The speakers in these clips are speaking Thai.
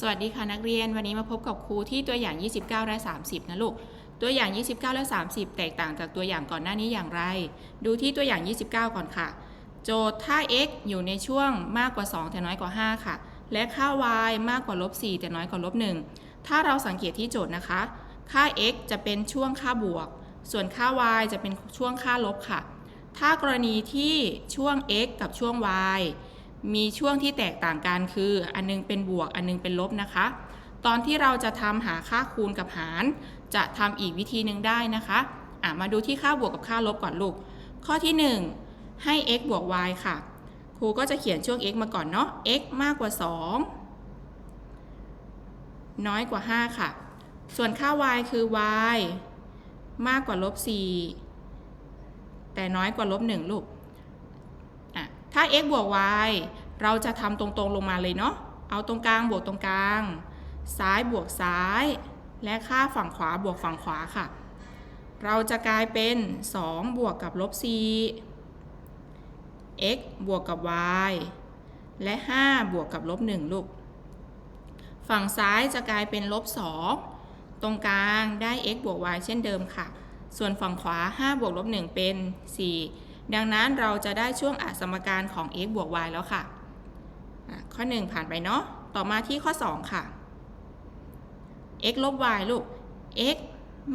สวัสดีค่ะนักเรียนวันนี้มาพบกับครูที่ตัวอย่าง 29 และ 30 นะลูก ตัวอย่าง 29 และ 30 แตกต่างจากตัวอย่างก่อนหน้านี้อย่างไร ดูที่ตัวอย่าง 29 ก่อนค่ะ โจทย์ถ้า x อยู่ในช่วงมากกว่า 2 แต่น้อยกว่า 5 ค่ะ และค่า y มากกว่าลบ4แต่น้อยกว่าลบ1ถ้าเราสังเกตที่โจทย์นะคะ ค่า x จะเป็นช่วงค่าบวก ส่วนค่า y จะเป็นช่วงค่าลบค่ะ ถ้ากรณีที่ช่วง x กับช่วง y มีช่วงที่แตกต่างกันคือ อันนึงเป็นบวกอันนึงเป็นลบนะคะ ตอนที่เราจะทำหาค่าคูณกับหาร จะทำอีกวิธีหนึ่งได้นะคะะมาดูที่ค่าบวกกับค่าลบก่อนลูก ข้อที่ 1 ให้ x บวก y ค่ะ ครูก็จะเขียนช่วง x มาก่อนเนาะ x มากกว่า 2 น้อยกว่า 5 ค่ะ ส่วนค่า y คือ y มากกว่าลบ4แต่น้อยกว่าลบ1ลูก ถ้า x บวก y เราจะทำตรงๆลงมาเลยเนาะ เอาตรงกลางบวกตรงกลาง ซ้ายบวกซ้าย และค่าฝั่งขวาบวกฝั่งขวาค่ะ เราจะกลายเป็น 2 บวกกับลบ 4 x บวกกับ y และ 5 บวกกับลบ 1 ลูก ฝั่งซ้ายจะกลายเป็นลบ 2 ตรงกลางได้ x บวก y เช่นเดิมค่ะ ส่วนฝั่งขวา 5 บวกลบ 1 เป็น 4 ดังนั้นเราจะได้ช่วงอสมการของ x บวก y แล้วค่ะอะ ข้อ 1 ผ่านไปเนาะ ต่อมาที่ข้อ 2 ค่ะ x ลบ y ลูก x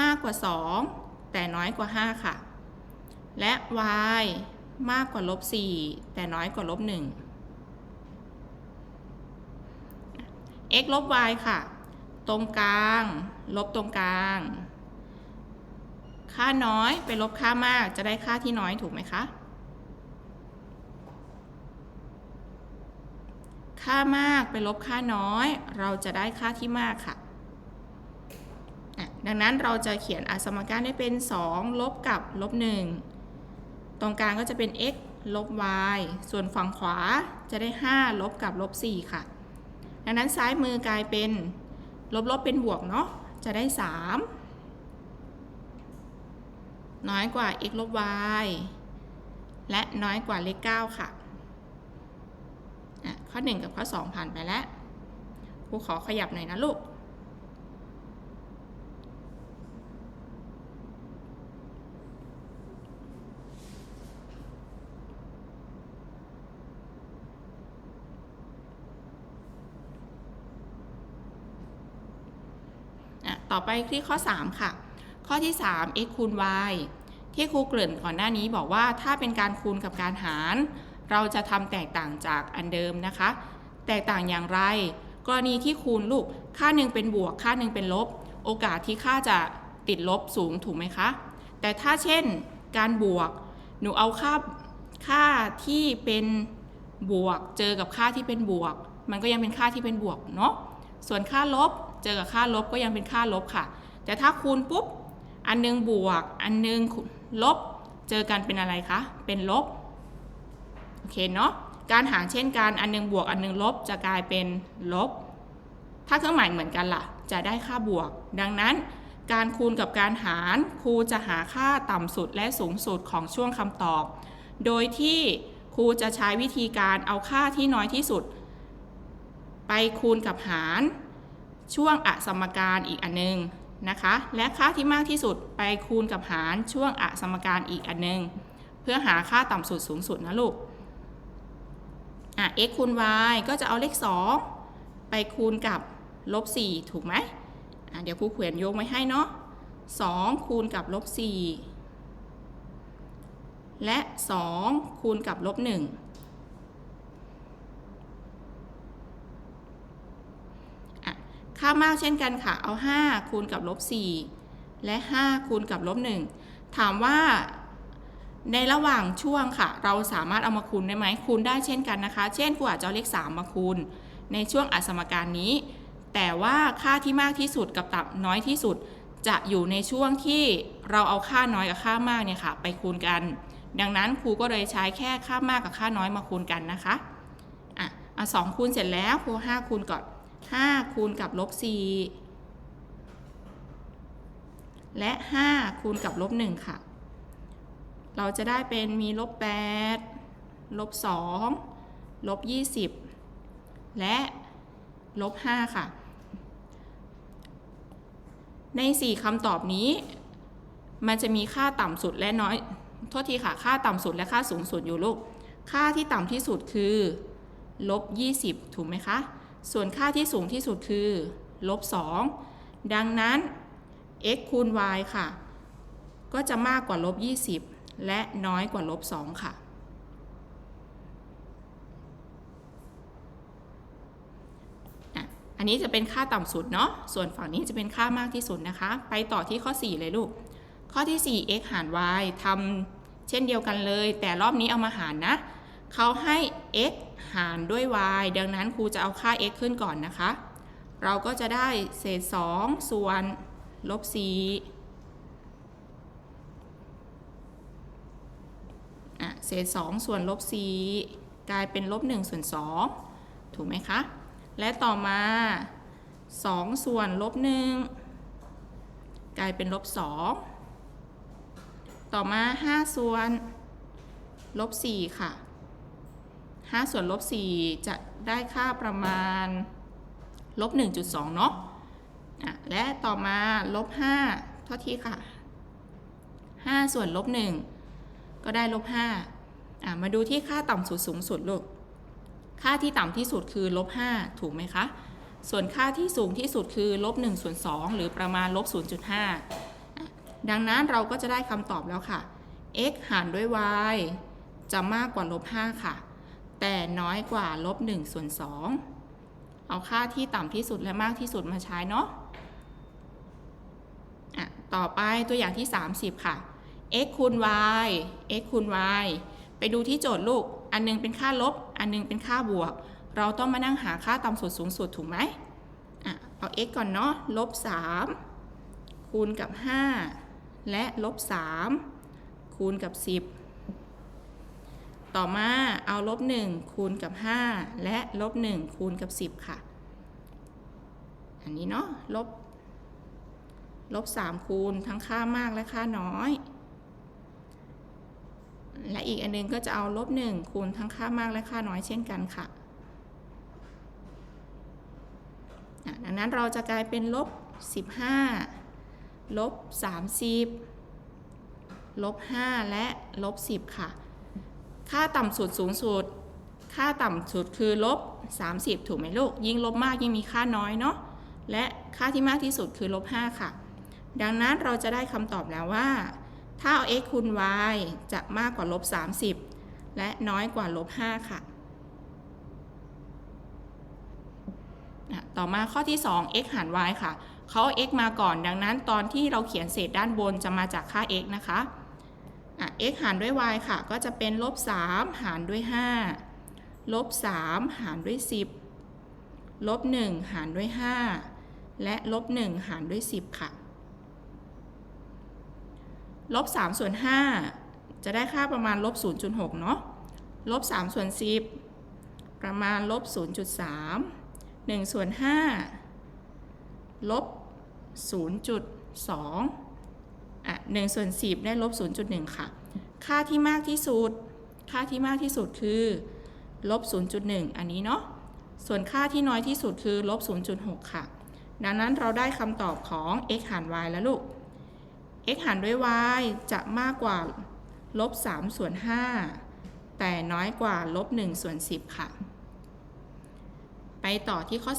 มากกว่า 2 แต่น้อยกว่า 5 ค่ะ และ y มากกว่าลบ 4 แต่น้อยกว่าลบ 1 x ลบ y ค่ะ ตรงกลาง ลบตรงกลาง ค่าน้อยไปลบค่ามากจะได้ค่าที่น้อยถูกไหมคะ ค่ามากไปลบค่าน้อย เราจะได้ค่าที่มากค่ะ ดังนั้นเราจะเขียนอสมการได้เป็น 2 ลบกับลบ 1 ตรงกลางก็จะเป็น x ลบ y ส่วนฝั่งขวาจะได้ 5 ลบกับลบ 4 ค่ะ ดังนั้นซ้ายมือกลายเป็น ลบลบเป็นบวกเนาะจะได้ 3 น้อยกว่า x ลบ y และน้อยกว่าเลข 9ค่ะอะ ข้อ 1 กับข้อ 2 ผ่านไปแล้วครูขอขยับหน่อยนะลูกอะต่อไปที่ข้อ 3 ค่ะ ข้อที่ 3 x คูณ y ที่ครูเกริ่นก่อนหน้านี้บอกว่าถ้าเป็นการคูณกับการหาร เราจะทำแตกต่างจากอันเดิมนะคะ แตกต่างอย่างไร กรณีที่คูณลูกค่าหนึ่งเป็นบวกค่าหนึ่งเป็นลบ โอกาสที่ค่าจะติดลบสูงถูกไหมคะ แต่ถ้าเช่นการบวก หนูเอาค่าค่าที่เป็นบวก เจอกับค่าที่เป็นบวก มันก็ยังเป็นค่าที่เป็นบวกเนาะส่วนค่าลบเจอกับค่าลบก็ยังเป็นค่าลบค่ะ แต่ถ้าคูณปุ๊บ อันหนึงบวก อันหนึงลบ เจอกันเป็นอะไรคะ เป็นลบ โอเคเนาะ การหารเช่นกัน อันหนึงบวก อันหนึงลบ จะกลายเป็นลบ ถ้าเครื่องหมายเหมือนกันล่ะ จะได้ค่าบวก ดังนั้นการคูณกับการหารครูจะหาค่าต่ำสุดและสูงสุดของช่วงคำตอบ โดยที่ครูจะใช้วิธีการเอาค่าที่น้อยที่สุด ไปคูณกับหาร ช่วงอสมการอีกอันนึง นะคะ และค่าที่มากที่สุดไปคูณกับหารช่วงอสมการอีกอันนึง เพื่อหาค่าต่ำสุดสูงสุดนะลูกอะ x คูณ y ก็จะเอาเลข 2 ไปคูณกับลบ 4 ถูกไหมอะเดี๋ยวครูเขียนโยงไว้ให้เนาะ2คูณกับลบ 4 และ 2 คูณกับลบ 1 ค่ามากเช่นกันค่ะ เอา 5 คูณกับลบ4และ 5 คูณกับลบ1ถามว่าในระหว่างช่วงค่ะ เราสามารถเอามาคูณได้ไหมคูณได้เช่นกันนะคะ เช่นครูอาจจะเอาเลข 3 มาคูณ ในช่วงอสมการนี้ แต่ว่าค่าที่มากที่สุดกับตับน้อยที่สุด จะอยู่ในช่วงที่เราเอาค่าน้อยกับค่ามากเนี่ยค่ะ ไปคูณกัน ดังนั้นครูก็เลยใช้แค่ค่ามากกับค่าน้อยมาคูณกันนะคะอะอะสองคูณเสร็จแล้วครู5คูณก่อน 5 คูณกับลบ4และ 5 คูณกับลบ1ค่ะ เราจะได้เป็นมีลบ8ลบ2ลบ20 และลบ5ค่ะ ใน 4คำตอบนี้ มันจะมีค่าต่ำสุดและน้อย โทษทีค่ะ ค่าต่ำสุดและค่าสูงสุดอยู่ลูก ค่าที่ต่ำที่สุดคือลบ20 ถูกไหมคะ ส่วนค่าที่สูงที่สุดคือลบ2ดังนั้น x คูณ y ค่ะ ก็จะมากกว่าลบ20 และน้อยกว่าลบ2ค่ะอะ อันนี้จะเป็นค่าต่ำสุดเนาะ ส่วนฝั่งนี้จะเป็นค่ามากที่สุดนะคะ ไปต่อที่ข้อ 4 เลยลูก ข้อที่ 4 x หาร y ทำเช่นเดียวกันเลย แต่รอบนี้เอามาหารนะ เขาให้ x หารด้วย y ดังนั้นครูจะเอาค่า x ขึ้นก่อนนะคะ เราก็จะได้เศษ 2 ส่วนลบ 4 อะ เศษ 2 ส่วนลบ 4 กลายเป็นลบ 1 ส่วน 2 ถูกไหมคะ และต่อมา 2 ส่วนลบ 1 กลายเป็นลบ 2 ต่อมา 5 ส่วนลบ 4 ค่ะ 5 ส่วนลบ 4 จะได้ค่าประมาณลบ 1.2 เนาะอะและต่อมาลบ5เท่าที่ค่ะ 5 ส่วนลบ 1 ก็ได้ลบ5มาดูที่ค่าต่ำสุดสูงสุดลูก ค่าที่ต่ำที่สุดคือลบ5ถูกไหมคะ ส่วนค่าที่สูงที่สุดคือลบ1ส่วน2หรือประมาณลบ 0.5 ดังนั้นเราก็จะได้คำตอบแล้วค่ะ x หารด้วย y จะมากกว่าลบ5ค่ะ แต่น้อยกว่าลบ1ส่วน2เอาค่าที่ต่ำที่สุดและมากที่สุดมาใช้เนาะอะต่อไปตัวอย่างที่ 30 ค่ะ x คูณ y x คูณ y ไปดูที่โจทย์ลูก อันหนึงเป็นค่าลบ อันหนึงเป็นค่าบวก เราต้องมานั่งหาค่าต่ำสุดสูงสุดถูกไหมอะเอา x ก่อนเนาะลบ 3 คูณกับ 5 และลบ 3 คูณกับ 10 ต่อมาเอาลบ1คูณกับ 5 และลบ1คูณกับ 10 ค่ะ อันนี้เนาะลบลบ 3 คูณทั้งค่ามากและค่าน้อย และอีกอันนึงก็จะเอาลบ 1 คูณทั้งค่ามากและค่าน้อยเช่นกันค่ะดังนั้นเราจะกลายเป็นลบ 15 ลบ 30 ลบ 5 และลบ 10 ค่ะ ค่าต่ำสุดสูงสุด ค่าต่ำสุดคือลบ 30 ถูกไหมลูก ยิ่งลบมากยิ่งมีค่าน้อยเนาะ และค่าที่มากที่สุดคือลบ 5 ค่ะ ดังนั้นเราจะได้คำตอบแล้วว่า ถ้าเอา x คูณ y จะมากกว่าลบ 30 และน้อยกว่าลบ 5 ค่ะอะต่อมาข้อที่ 2 x หาร y ค่ะเขาเอา x มาก่อน ดังนั้นตอนที่เราเขียนเศษด้านบนจะมาจากค่า x นะคะ x หารด้วย y ค่ะ ก็จะเป็นลบ3หารด้วย 5 ลบ 3 หารด้วย 10 ลบ 1 หารด้วย 5 และลบ 1 หารด้วย 10 ค่ะ ลบ 3 ส่วน 5 จะได้ค่าประมาณลบ 0.6 เนาะ ลบ 3 ส่วน 10 ประมาณลบ 0.3 1 ส่วน 5 ลบ 0.2อะ 1ส่วน10 ได้ลบ 0.1 ค่ะ ค่าที่มากที่สุด ค่าที่มากที่สุดคือลบ 0.1 อันนี้เนาะ ส่วนค่าที่น้อยที่สุดคือลบ 0.6 ค่ะ ดังนั้นเราได้คำตอบของ x หาร y แล้วลูก x หารด้วย y จะมากกว่าลบ 3 ส่วน 5 แต่น้อยกว่าลบ 1 ส่วน 10 ค่ะ ไปต่อที่ข้อ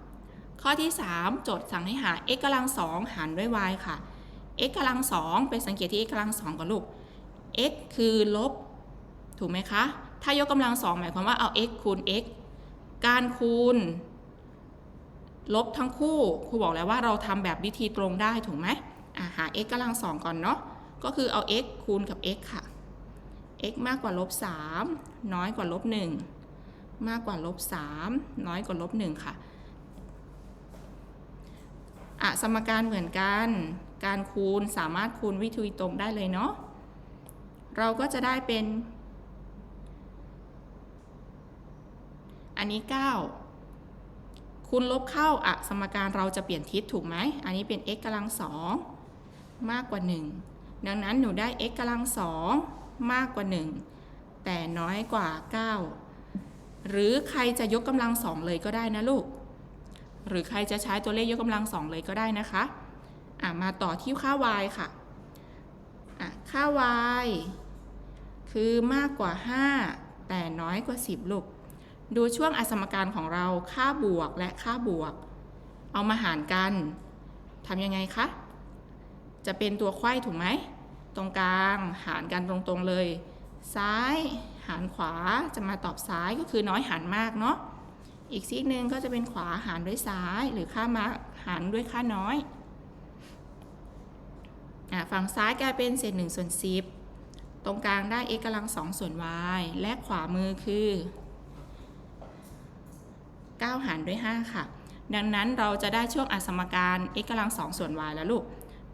3 ข้อที่ 3 โจทย์สั่งให้หา x กำลัง2หารด้วย y ค่ะ x กำลัง2ไปสังเกตที่ x กำลัง2ก่อนลูก x คือลบ ถูกไหมคะ ถ้ายกกำลัง2หมายความว่าเอา x คูณ x การคูณ ลบทั้งคู่ครูบอกแล้วว่าเราทำแบบวิธีตรงได้ถูกไหมอะหา x กำลังสองก่อนเนาะก็คือเอา x คูณกับ x ค่ะ x มากกว่าลบ3น้อยกว่าลบ1มากกว่าลบ3น้อยกว่าลบ1ค่ะ อะ สมการเหมือนกัน การคูณสามารถคูณวิธีตรงได้เลยเนาะ เราก็จะได้เป็น อันนี้ 9 คูณลบเข้าอะสมการเราจะเปลี่ยนทิศถูกไหม อันนี้เป็น x กำลังสองมากกว่า 1 ดังนั้นหนูได้ x กำลังสองมากกว่า 1 แต่น้อยกว่า 9 หรือใครจะยกกำลังสองเลยก็ได้นะลูก หรือใครจะใช้ตัวเลขยกกำลังสองเลยก็ได้นะคะ อะมาต่อที่ค่า y ค่ะอะค่า y คือมากกว่า 5 แต่น้อยกว่า 10 ลูก ดูช่วงอสมการของเราค่าบวกและค่าบวก เอามาหารกันทำยังไงคะ จะเป็นตัวไขว้ถูกไหม ตรงกลางหารกันตรงๆเลย ซ้ายหารขวาจะมาตอบซ้ายก็คือน้อยหารมากเนาะอีกซีกหนึ่งก็จะเป็นขวาหารด้วยซ้าย หรือค่ามาหารด้วยค่าน้อย ฝั่งซ้ายกลายเป็นเศษ1ส่วน10 ตรงกลางได้ x กำลัง2ส่วน y และขวามือคือ 9 หารด้วย 5 ค่ะ ดังนั้นเราจะได้ช่วงอสมการ x กำลัง2ส่วน y แล้วลูก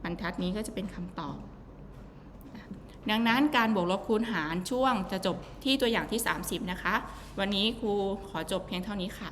บรรทัดนี้ก็จะเป็นคำตอบ ดังนั้นการบวกลบคูณหารช่วงจะจบที่ตัวอย่างที่ 30 นะคะ วันนี้ครูขอจบเพียงเท่านี้ค่ะ